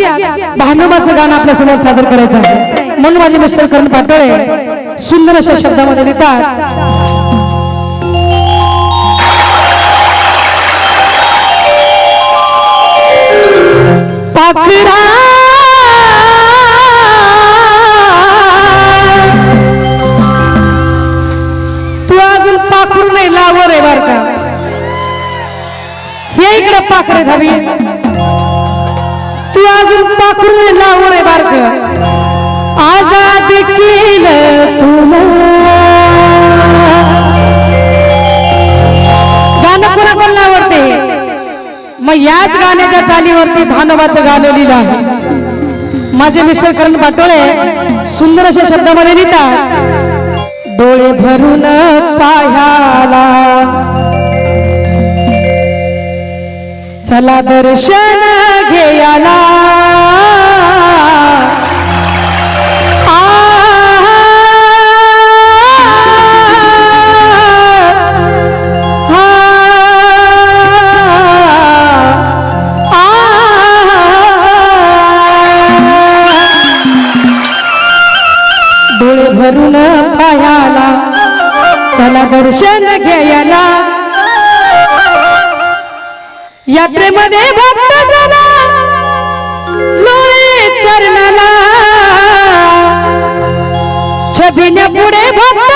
भानुमाचं गाणं आपल्यासमोर सादर करायचं आहे. म्हणून माझे मिस्टर करण पाटोळे सुंदर अशा शब्दामध्ये लिहितात. तू अजून पाखरू नाही लावर आहे बर का हे इकडे पाखरे धावी तू अजून पाखरू नाही लावर आहे बर आजाद केलं तुला गाणं कोणा कोणाला आवडते? मग याच गाण्याच्या चालीवरती भानोबाचं गाणं लिहिलं आहे. माझे मिस्टर करण पाटोळे सुंदर अशा शब्दामध्ये लिहितात डोळे भरून पाह्याला चला दर्शन घेयाला. भरून पायाला चला दर्शन घ्यायला यात्रेमध्ये भक्त झाला लोळे चरणाला. छबिन्या पुढे भक्त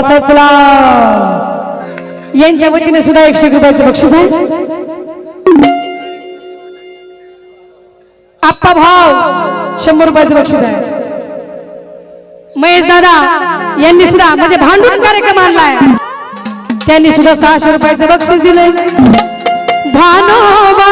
बाळासाहेब फुला. यांच्या वतीने सुद्धा एकशे रुपयाचं बक्षीस आहे. आप्पा भाव शंभर रुपयाचं बक्षीस आहे. महेश दादा यांनी सुद्धा म्हणजे भांडून कार्यक्रम आणलाय. त्यांनी सुद्धा सहाशे रुपयाचं बक्षीस दिलंय. भानोबा.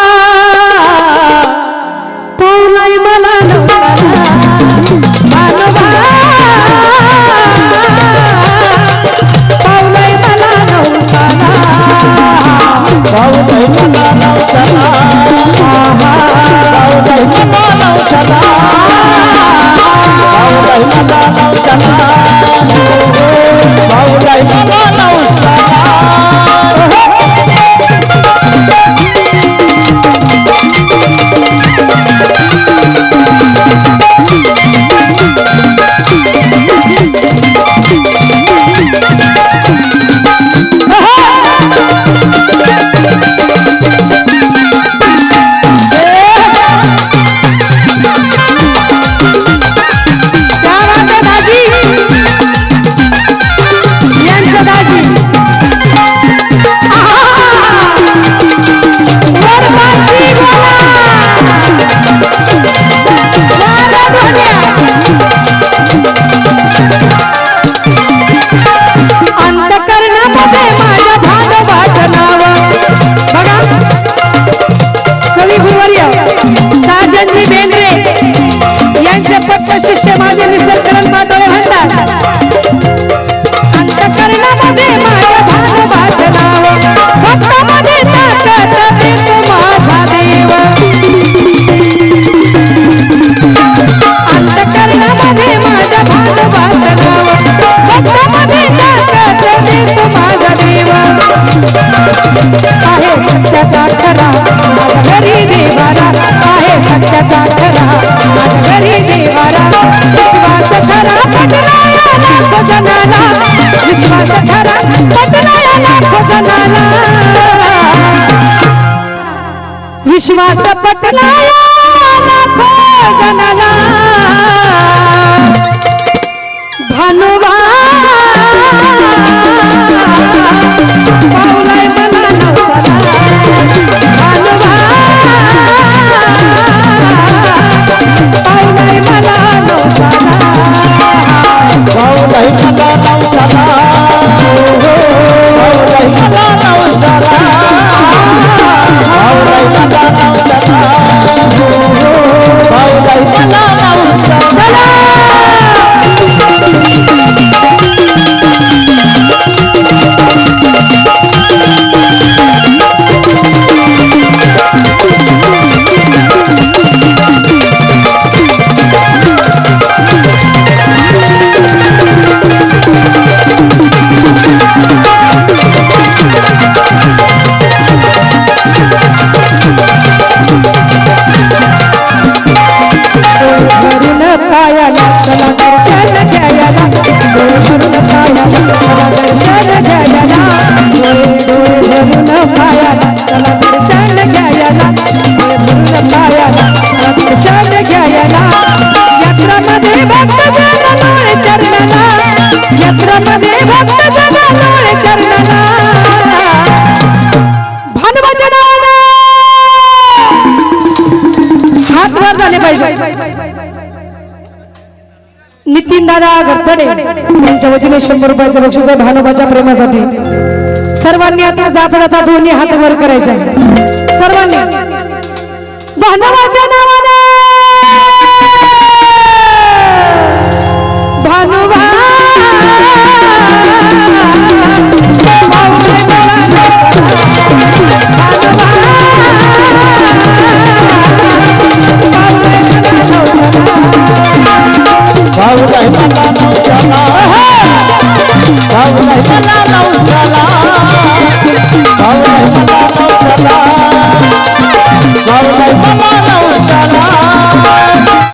विश्वास खरा पटलाया लाखो विश्वास पटलाया लाखो जनाला. भानुबा पायाला दर्शन घ्यायला डोळे भरून पायाला चला दर्शन घ्यायला डोळे डोळे भरून पायाला चला दर्शन घ्यायला डोळे भरून पायाला दर्शन घ्यायला यात्रामध्ये भक्त जन चरणाला यात्रामध्ये भक्त जन चरणाला हात वर झाले पाहिजे. दादा गरतडे यांच्या वतीने शंभर रुपयाचं बक्षीस आहे भानुबाच्या प्रेमासाठी. सर्वांनी आता जाता जाता दोन्ही हात वर करायचे सर्वांनी. भानोबाच्या नावाने